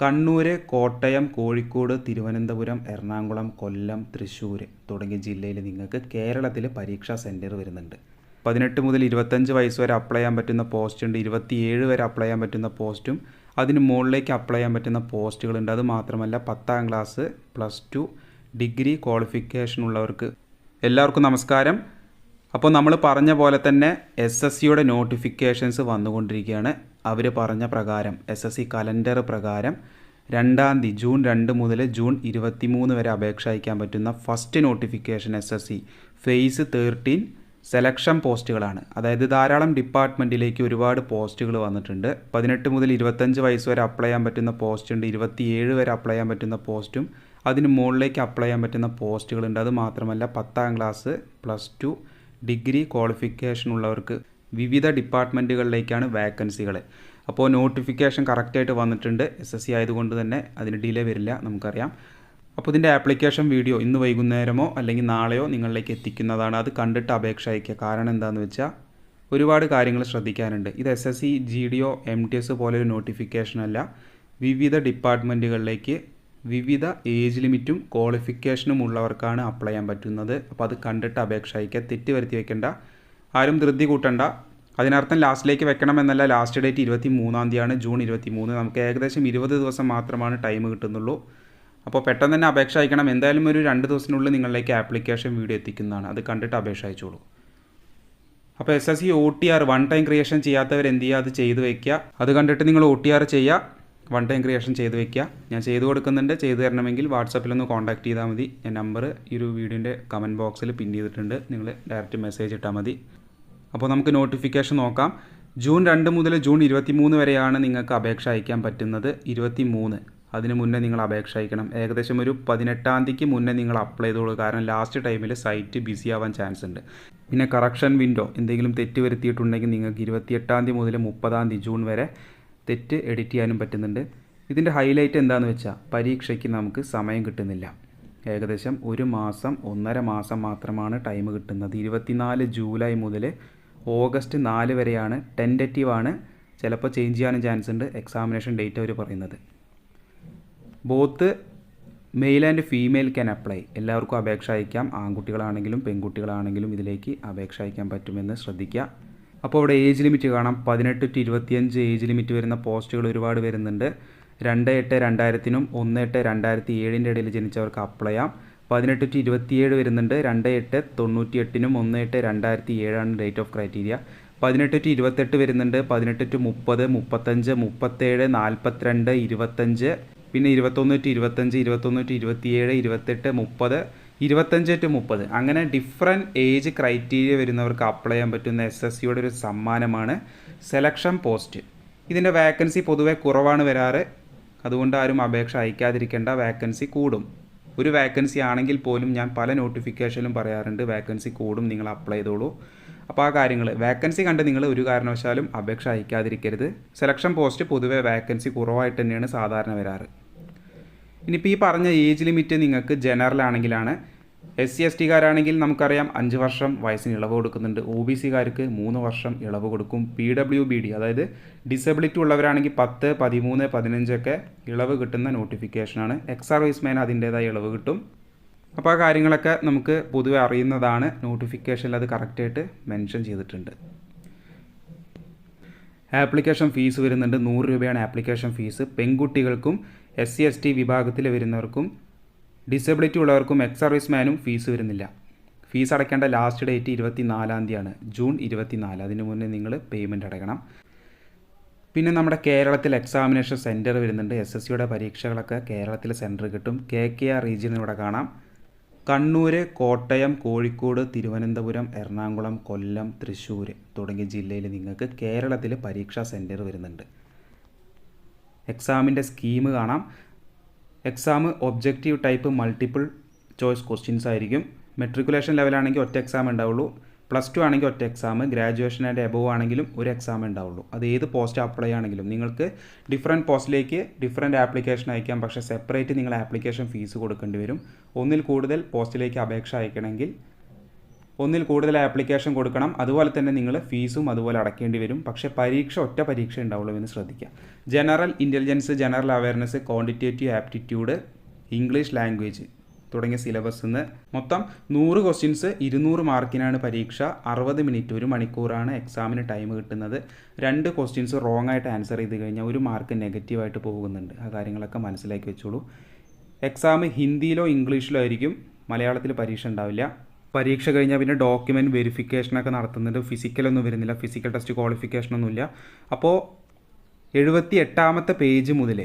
കണ്ണൂർ കോട്ടയം കോഴിക്കോട് തിരുവനന്തപുരം എറണാകുളം കൊല്ലം തൃശ്ശൂർ തുടങ്ങിയ ജില്ലയിൽ നിങ്ങൾക്ക് കേരളത്തിൽ പരീക്ഷാ സെന്റർ വരുന്നുണ്ട്. പതിനെട്ട് മുതൽ ഇരുപത്തഞ്ച് വയസ്സ് വരെ അപ്ലൈ ചെയ്യാൻ പറ്റുന്ന പോസ്റ്റ് ഉണ്ട്. ഇരുപത്തിയേഴ് വരെ അപ്ലൈ ചെയ്യാൻ പറ്റുന്ന പോസ്റ്റും അതിന് മുകളിലേക്ക് അപ്ലൈ ചെയ്യാൻ പറ്റുന്ന പോസ്റ്റുകളുണ്ട് അത് മാത്രമല്ല പത്താം class plus two degree qualification ഉള്ളവർക്ക് എല്ലാവർക്കും നമസ്കാരം. അപ്പോൾ നമ്മൾ പറഞ്ഞ പോലെ തന്നെ എസ് എസ് സിയുടെ നോട്ടിഫിക്കേഷൻസ് വന്നുകൊണ്ടിരിക്കുകയാണ്. അവർ പറഞ്ഞ പ്രകാരം എസ് എസ് സി കലണ്ടർ പ്രകാരം രണ്ടാം തീയതി ജൂൺ രണ്ട് മുതൽ ജൂൺ ഇരുപത്തി മൂന്ന് വരെ അപേക്ഷ അയക്കാൻ പറ്റുന്ന first notification S S C phase thirteen selection പോസ്റ്റുകളാണ് അതായത് ധാരാളം ഡിപ്പാർട്ട്മെന്റിലേക്ക് ഒരുപാട് പോസ്റ്റുകൾ വന്നിട്ടുണ്ട്. പതിനെട്ട് മുതൽ ഇരുപത്തഞ്ച് വയസ്സ് വരെ അപ്ലൈ ചെയ്യാൻ പറ്റുന്ന പോസ്റ്റ് ഉണ്ട്. ഇരുപത്തിയേഴ് വരെ അപ്ലൈ ചെയ്യാൻ പറ്റുന്ന പോസ്റ്റും അതിന് മുകളിലേക്ക് അപ്ലൈ ചെയ്യാൻ പറ്റുന്ന പോസ്റ്റുകളുണ്ട് അത് മാത്രമല്ല പത്താം class plus two degree qualification ഉള്ളവർക്ക് വിവിധ ഡിപ്പാർട്ട്മെന്റുകളിലേക്കാണ് വാക്കൻസികൾ അപ്പോൾ നോട്ടിഫിക്കേഷൻ കറക്റ്റായിട്ട് വന്നിട്ടുണ്ട്. എസ് എസ് സി ആയതുകൊണ്ട് തന്നെ അതിന് ഡിലേ വരില്ല നമുക്കറിയാം. അപ്പോൾ ഇതിന്റെ ആപ്ലിക്കേഷൻ വീഡിയോ ഇന്ന് വൈകുന്നേരമോ അല്ലെങ്കിൽ നാളെയോ നിങ്ങളിലേക്ക് എത്തിക്കുന്നതാണ്. അത് കണ്ടിട്ട് അപേക്ഷ അയക്കുക. കാരണം എന്താണെന്ന് വെച്ചാൽ ഒരുപാട് കാര്യങ്ങൾ ശ്രദ്ധിക്കാനുണ്ട്. ഇത് S S C G D or M T S പോലൊരു നോട്ടിഫിക്കേഷനല്ല വിവിധ ഡിപ്പാർട്ട്മെന്റുകളിലേക്ക് വിവിധ ഏജ് ലിമിറ്റും ക്വാളിഫിക്കേഷനും ഉള്ളവർക്കാണ് അപ്ലൈ ചെയ്യാൻ പറ്റുന്നത്. അപ്പോൾ അത് കണ്ടിട്ട് അപേക്ഷ അയക്കുക. തെറ്റ് വരുത്തി വെക്കേണ്ട. ആരും ധൃതി കൂട്ടണ്ട. അതിനർത്ഥം ലാസ്റ്റിലേക്ക് വെക്കണം എന്നല്ല. ലാസ്റ്റ് ഡേറ്റ് ഇരുപത്തി മൂന്നാം തീയതിയാണ്. ജൂൺ ഇരുപത്തി മൂന്ന് നമുക്ക് ഏകദേശം ഇരുപത് ദിവസം മാത്രമാണ് ടൈം കിട്ടുന്നുള്ളൂ. അപ്പോൾ പെട്ടെന്ന് തന്നെ അപേക്ഷ അയക്കണം. എന്തായാലും ഒരു രണ്ട് ദിവസത്തിനുള്ളിൽ നിങ്ങളിലേക്ക് ആപ്ലിക്കേഷൻ വീഡിയോ എത്തിക്കുന്നതാണ്. അത് കണ്ടിട്ട് അപേക്ഷ അയച്ചോളൂ. അപ്പോൾ S S C O T R one time creation ചെയ്യാത്തവർ എന്ത് ചെയ്യുക? അത് ചെയ്തു വയ്ക്കുക. അത് കണ്ടിട്ട് നിങ്ങൾ ഒ ടി ആർ ചെയ്യുക. വൺ ടൈം ക്രിയേഷൻ ചെയ്ത് വെക്കുക ഞാൻ ചെയ്തു കൊടുക്കുന്നുണ്ട്. ചെയ്തു തരണമെങ്കിൽ വാട്സപ്പിലൊന്ന് കോൺടാക്ട് ചെയ്താൽ മതി. ഞാൻ നമ്പർ ഈ ഒരു വീഡിയോന്റെ കമന്റ് ബോക്സിൽ പിൻ ചെയ്തിട്ടുണ്ട്. നിങ്ങൾ ഡയറക്റ്റ് മെസ്സേജ് ഇട്ടാൽ മതി. അപ്പോൾ നമുക്ക് നോട്ടിഫിക്കേഷൻ നോക്കാം. ജൂൺ രണ്ട് മുതൽ ജൂൺ ഇരുപത്തി മൂന്ന് വരെയാണ് നിങ്ങൾക്ക് അപേക്ഷ അയക്കാൻ പറ്റുന്നത്. ഇരുപത്തി മൂന്ന് അതിന് മുന്നേ നിങ്ങൾ അപേക്ഷ അയക്കണം. ഏകദേശം ഒരു പതിനെട്ടാം തീയതിക്ക് മുന്നേ നിങ്ങൾ അപ്ലൈ ചെയ്തോളൂ. കാരണം ലാസ്റ്റ് ടൈമിൽ സൈറ്റ് ബിസി ആവാൻ ചാൻസ് ഉണ്ട്. പിന്നെ കറക്ഷൻ വിൻഡോ എന്തെങ്കിലും തെറ്റ് വരുത്തിയിട്ടുണ്ടെങ്കിൽ നിങ്ങൾക്ക് ഇരുപത്തിയെട്ടാം തീയതി മുതൽ മുപ്പതാം തീയതി ജൂൺ വരെ തെറ്റ് എഡിറ്റ് ചെയ്യാനും പറ്റുന്നുണ്ട്. ഇതിന്റെ ഹൈലൈറ്റ് എന്താണെന്ന് വെച്ചാൽ പരീക്ഷയ്ക്ക് നമുക്ക് സമയം കിട്ടുന്നില്ല. ഏകദേശം ഒരു മാസം ഒന്നര മാസം മാത്രമാണ് ടൈം കിട്ടുന്നത്. ഇരുപത്തിനാല് ജൂലൈ മുതൽ ഓഗസ്റ്റ് നാല് വരെയാണ് ടെന്ററ്റീവ് ആണ്. ചിലപ്പോൾ ചേഞ്ച് ചെയ്യാനും ചാൻസ് ഉണ്ട്. എക്സാമിനേഷൻ ഡേറ്റ് അവർ പറയുന്നത്. Both male and female can apply എല്ലാവർക്കും അപേക്ഷ അയക്കാം. ആൺകുട്ടികളാണെങ്കിലും പെൺകുട്ടികളാണെങ്കിലും ഇതിലേക്ക് അപേക്ഷ അയക്കാൻ പറ്റുമെന്ന് ശ്രദ്ധിക്കുക. അപ്പോൾ അവിടെ ഏജ് ലിമിറ്റ് കാണാം. പതിനെട്ട് ടു ഇരുപത്തിയഞ്ച് ഏജ് ലിമിറ്റ് വരുന്ന പോസ്റ്റുകൾ ഒരുപാട് വരുന്നുണ്ട്. രണ്ട് എട്ട് രണ്ടായിരത്തിനും ഒന്ന് എട്ട് രണ്ടായിരത്തി ഏഴിന്റെ ഇടയിൽ ജനിച്ചവർക്ക് അപ്ലൈ ചെയ്യാം. പതിനെട്ട് ടു ഇരുപത്തിയേഴ് വരുന്നുണ്ട്. രണ്ട് എട്ട് തൊണ്ണൂറ്റി എട്ടിനും ഒന്ന് എട്ട് രണ്ടായിരത്തി ഏഴാണ് ഡേറ്റ് ഓഫ് ക്രൈറ്റീരിയ പതിനെട്ട് ടു ഇരുപത്തെട്ട് വരുന്നുണ്ട്. പതിനെട്ട് ടു മുപ്പത് മുപ്പത്തഞ്ച് മുപ്പത്തേഴ് നാൽപ്പത്തിരണ്ട് ഇരുപത്തഞ്ച്. പിന്നെ ഇരുപത്തൊന്ന് ടു ഇരുപത്തഞ്ച് ഇരുപത്തൊന്ന് ടു ഇരുപത്തിയേഴ് ഇരുപത്തെട്ട് മുപ്പത് ഇരുപത്തഞ്ച് ടു മുപ്പത്. അങ്ങനെ ഡിഫറെന്റ് ഏജ് ക്രൈറ്റീരിയ വരുന്നവർക്ക് അപ്ലൈ ചെയ്യാൻ പറ്റുന്ന എസ് എസ് സിയുടെ ഒരു സമ്മാനമാണ് സെലക്ഷൻ പോസ്റ്റ് ഇതിന്റെ വാക്കൻസി പൊതുവെ കുറവാണ് വരാറ്. അതുകൊണ്ട് ആരും അപേക്ഷ അയക്കാതിരിക്കേണ്ട. വാക്കൻസി കൂടും. ഒരു വാക്കൻസി ആണെങ്കിൽ പോലും ഞാൻ പല നോട്ടിഫിക്കേഷനിലും പറയാറുണ്ട് വാക്കൻസി കൂടും നിങ്ങൾ അപ്ലൈ ചെയ്തോളൂ. അപ്പോൾ ആ കാര്യങ്ങൾ വാക്കൻസി കണ്ട് നിങ്ങൾ ഒരു കാരണവശാലും അപേക്ഷ അയക്കാതിരിക്കരുത്. സെലക്ഷൻ പോസ്റ്റ് പൊതുവേ വാക്കൻസി കുറവായിട്ട് തന്നെയാണ് സാധാരണ വരാറ്. ഇനിയിപ്പോൾ ഈ പറഞ്ഞ ഏജ് ലിമിറ്റ് നിങ്ങൾക്ക് ജനറൽ ആണെങ്കിലാണ് എസ് സി എസ് ടിക്കാരാണെങ്കിൽ നമുക്കറിയാം അഞ്ച് വർഷം വയസ്സിന് ഇളവ് കൊടുക്കുന്നുണ്ട്. ഒ ബി സിക്കാർക്ക് മൂന്ന് വർഷം ഇളവ് കൊടുക്കും. പി ഡബ്ല്യു ബി ഡി അതായത് ഡിസബിലിറ്റി ഉള്ളവരാണെങ്കിൽ പത്ത് പതിമൂന്ന് പതിനഞ്ചൊക്കെ ഇളവ് കിട്ടുന്ന നോട്ടിഫിക്കേഷനാണ് എക്സ് സർവീസ്മാൻ അതിന്റേതായ ഇളവ് കിട്ടും. അപ്പോൾ ആ കാര്യങ്ങളൊക്കെ നമുക്ക് പൊതുവെ അറിയുന്നതാണ്. നോട്ടിഫിക്കേഷനിൽ അത് കറക്റ്റായിട്ട് മെൻഷൻ ചെയ്തിട്ടുണ്ട്. ആപ്ലിക്കേഷൻ ഫീസ് വരുന്നുണ്ട്. നൂറ് രൂപയാണ് ആപ്ലിക്കേഷൻ ഫീസ് പെൺകുട്ടികൾക്കും എസ് സി എസ് ടി വിഭാഗത്തിൽ വരുന്നവർക്കും ഡിസബിലിറ്റി ഉള്ളവർക്കും എക്സ് സർവീസ്മാനും ഫീസ് വരുന്നില്ല. ഫീസ് അടയ്ക്കേണ്ട ലാസ്റ്റ് ഡേറ്റ് ഇരുപത്തി നാലാം തീയതിയാണ് ജൂൺ ഇരുപത്തി നാല് അതിന് മുന്നേ നിങ്ങൾ പേയ്മെന്റ് അടയ്ക്കണം. പിന്നെ നമ്മുടെ കേരളത്തിൽ എക്സാമിനേഷൻ സെന്റർ വരുന്നുണ്ട്. എസ് എസ് സിയുടെ പരീക്ഷകളൊക്കെ കേരളത്തിൽ സെന്റർ കിട്ടും. കെ കെ ആർ റീജിയൻ ഇവിടെ കാണാം. കണ്ണൂർ കോട്ടയം കോഴിക്കോട് തിരുവനന്തപുരം എറണാകുളം കൊല്ലം തൃശ്ശൂർ തുടങ്ങിയ ജില്ലയിൽ നിങ്ങൾക്ക് കേരളത്തിൽ പരീക്ഷാ സെന്റർ വരുന്നുണ്ട്. എക്സാമിന്റെ സ്കീം കാണാം. Exam objective type multiple choice questions ആയിരിക്കും. മെട്രിക്കുലേഷൻ ലെവലാണെങ്കിൽ ഒറ്റ എക്സാം ഉണ്ടാവുള്ളൂ. പ്ലസ് ടു ആണെങ്കിൽ ഒറ്റ എക്സാം ഗ്രാജുവേഷൻ ആൻഡ് എബോവ് ആണെങ്കിലും ഒരു എക്സാം ഉണ്ടാവുള്ളൂ. അത് ഏത് പോസ്റ്റ് അപ്ലൈ ആണെങ്കിലും. നിങ്ങൾക്ക് ഡിഫറെന്റ് പോസ്റ്റിലേക്ക് ഡിഫറെന്റ് ആപ്ലിക്കേഷൻ അയക്കാം. പക്ഷേ സെപ്പറേറ്റ് നിങ്ങൾ ആപ്ലിക്കേഷൻ ഫീസ് കൊടുക്കേണ്ടി വരും. ഒന്നിൽ കൂടുതൽ പോസ്റ്റിലേക്ക് അപേക്ഷ അയക്കണമെങ്കിൽ ഒന്നിൽ കൂടുതൽ ആപ്ലിക്കേഷൻ കൊടുക്കണം. അതുപോലെ തന്നെ നിങ്ങൾ ഫീസും അതുപോലെ അടക്കേണ്ടി വരും. പക്ഷേ പരീക്ഷ ഒറ്റ പരീക്ഷ ഉണ്ടാവുള്ളൂ എന്ന് ശ്രദ്ധിക്കുക. General intelligence general awareness quantitative aptitude English language തുടങ്ങിയ സിലബസ് നിന്ന് മൊത്തം നൂറ് ക്വസ്റ്റ്യൻസ് ഇരുന്നൂറ് മാർക്കിനാണ് പരീക്ഷ. അറുപത് മിനിറ്റ് ഒരു മണിക്കൂറാണ് എക്സാമിന് ടൈം കിട്ടുന്നത്. രണ്ട് ക്വസ്റ്റ്യൻസ് റോങ് ആയിട്ട് ആൻസർ ചെയ്ത് കഴിഞ്ഞാൽ ഒരു മാർക്ക് നെഗറ്റീവായിട്ട് പോകുന്നുണ്ട്. ആ കാര്യങ്ങളൊക്കെ മനസ്സിലാക്കി വെച്ചോളൂ. എക്സാം ഹിന്ദിയിലോ ഇംഗ്ലീഷിലോ ആയിരിക്കും മലയാളത്തിൽ പരീക്ഷ ഉണ്ടാവില്ല. പരീക്ഷ കഴിഞ്ഞാൽ പിന്നെ ഡോക്യുമെന്റ് വെരിഫിക്കേഷനൊക്കെ നടത്തുന്നുണ്ട്. ഫിസിക്കലൊന്നും വരുന്നില്ല. ഫിസിക്കൽ ടെസ്റ്റ് ക്വാളിഫിക്കേഷനൊന്നുമില്ല അപ്പോൾ എഴുപത്തി എട്ടാമത്തെ പേജ് മുതൽ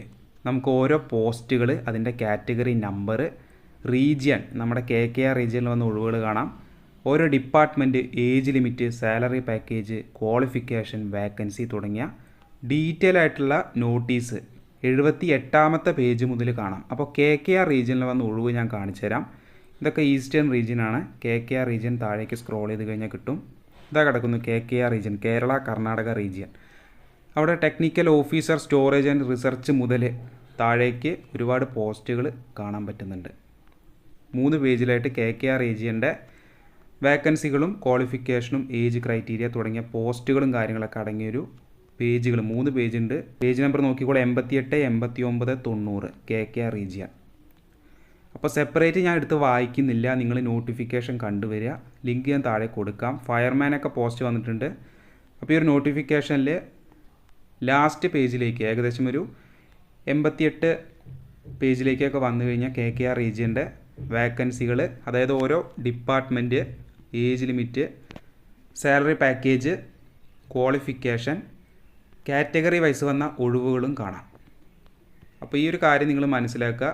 നമുക്ക് ഓരോ പോസ്റ്റുകൾ അതിന്റെ കാറ്റഗറി നമ്പർ റീജിയൻ നമ്മുടെ കെ കെ ആർ റീജിയനിൽ വന്ന ഒഴിവുകൾ കാണാം. ഓരോ department age limit salary package qualification vacancy തുടങ്ങിയ ഡീറ്റെയിൽ ആയിട്ടുള്ള നോട്ടീസ് എഴുപത്തി എട്ടാമത്തെ പേജ് മുതൽ കാണാം. അപ്പോൾ കെ കെ ആർ റീജിയനിൽ വന്ന ഒഴിവ് ഞാൻ കാണിച്ചു തരാം ഇതൊക്കെ ഈസ്റ്റേൺ റീജിയനാണ് കെ കെ ആർ റീജിയൻ താഴേക്ക് സ്ക്രോൾ ചെയ്ത് കഴിഞ്ഞാൽ കിട്ടും. ഇതാ കിടക്കുന്നു K K R region Kerala Karnataka region. അവിടെ technical officer storage and research മുതൽ താഴേക്ക് ഒരുപാട് പോസ്റ്റുകൾ കാണാൻ പറ്റുന്നുണ്ട്. മൂന്ന് പേജിലായിട്ട് കെ കെ ആർ റീജിയന്റെ വേക്കൻസികളും ക്വാളിഫിക്കേഷനും ഏജ് ക്രൈറ്റീരിയ തുടങ്ങിയ പോസ്റ്റുകളും കാര്യങ്ങളൊക്കെ അടങ്ങിയൊരു പേജുകൾ മൂന്ന് പേജുണ്ട്. Page number നോക്കിക്കോളെ. എൺപത്തിയെട്ട് എൺപത്തി ഒമ്പത് തൊണ്ണൂറ് കെ കെ ആർ റീജിയൻ. അപ്പോൾ സെപ്പറേറ്റ് ഞാൻ എടുത്ത് വായിക്കുന്നില്ല. നിങ്ങൾ നോട്ടിഫിക്കേഷൻ കണ്ടുവരിക. ലിങ്ക് ഞാൻ താഴെ കൊടുക്കാം. ഫയർമാനൊക്കെ പോസ്റ്റ് വന്നിട്ടുണ്ട്. അപ്പോൾ ഈ ഒരു നോട്ടിഫിക്കേഷനിൽ ലാസ്റ്റ് പേജിലേക്ക് ഏകദേശം ഒരു എൺപത്തിയെട്ട് പേജിലേക്കൊക്കെ വന്നു കഴിഞ്ഞാൽ കെ കെ ആർ റീജിയന്റെ വേക്കൻസികൾ അതായത് ഓരോ department age limit salary package qualification category wise വന്ന ഒഴിവുകളും കാണാം. അപ്പോൾ ഈ ഒരു കാര്യം നിങ്ങൾ മനസ്സിലാക്കുക.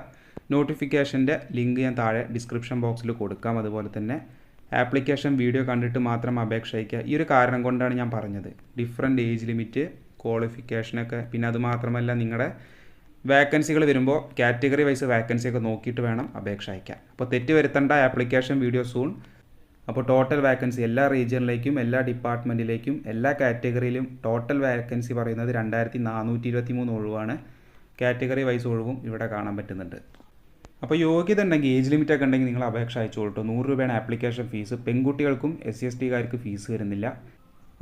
നോട്ടിഫിക്കേഷന്റെ ലിങ്ക് ഞാൻ താഴെ ഡിസ്ക്രിപ്ഷൻ ബോക്സിൽ കൊടുക്കാം. അതുപോലെ തന്നെ ആപ്ലിക്കേഷൻ വീഡിയോ കണ്ടിട്ട് മാത്രം അപേക്ഷ അയക്കുക ഈ ഒരു കാരണം കൊണ്ടാണ് ഞാൻ പറഞ്ഞത്. ഡിഫറെന്റ് ഏജ് ലിമിറ്റ് ക്വാളിഫിക്കേഷനൊക്കെ പിന്നെ അതുമാത്രമല്ല നിങ്ങളുടെ വാക്കൻസികൾ വരുമ്പോൾ കാറ്റഗറി വൈസ് വേക്കൻസി ഒക്കെ നോക്കിയിട്ട് വേണം അപേക്ഷ അയക്കാൻ. അപ്പോൾ തെറ്റ് വരുത്തേണ്ട ആപ്ലിക്കേഷൻ വീഡിയോ സൂൺ. അപ്പോൾ ടോട്ടൽ വാക്കൻസി എല്ലാ റീജിയനിലേക്കും എല്ലാ ഡിപ്പാർട്ട്മെന്റിലേക്കും എല്ലാ കാറ്റഗറിയിലും ടോട്ടൽ വാക്കൻസി പറയുന്നത് രണ്ടായിരത്തി നാനൂറ്റി ഇരുപത്തി മൂന്ന് ഒഴിവാണ്. കാറ്റഗറി വൈസ് ഒഴിവും ഇവിടെ കാണാൻ പറ്റുന്നുണ്ട്. അപ്പോൾ യോഗ്യത ഉണ്ടെങ്കിൽ ഏജ് ലിമിറ്റ് ഒക്കെ ഉണ്ടെങ്കിൽ നിങ്ങൾ അപേക്ഷ അയച്ചു കൊടുത്തു. നൂറ് രൂപയാണ് ആപ്ലിക്കേഷൻ ഫീസ് പെൺകുട്ടികൾക്കും എസ് സി എസ് ടിക്കാർക്ക് ഫീസ് വരുന്നില്ല.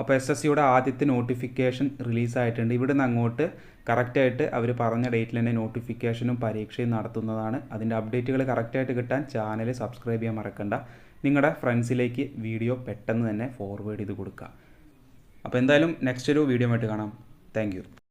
അപ്പോൾ എസ് എസ് സിയുടെ ആദ്യത്തെ നോട്ടിഫിക്കേഷൻ റിലീസായിട്ടുണ്ട് ഇവിടുന്ന് അങ്ങോട്ട് കറക്റ്റായിട്ട് അവർ പറഞ്ഞ ഡേറ്റിൽ തന്നെ നോട്ടിഫിക്കേഷനും പരീക്ഷയും നടത്തുന്നതാണ്. അതിന്റെ അപ്ഡേറ്റുകൾ കറക്റ്റായിട്ട് കിട്ടാൻ ചാനൽ സബ്സ്ക്രൈബ് ചെയ്യാൻ മറക്കണ്ട. നിങ്ങളുടെ ഫ്രണ്ട്സിലേക്ക് വീഡിയോ പെട്ടെന്ന് തന്നെ ഫോർവേഡ് ചെയ്ത് കൊടുക്കുക. അപ്പോൾ എന്തായാലും നെക്സ്റ്റ് ഒരു വീഡിയോ ആയിട്ട് കാണാം. താങ്ക്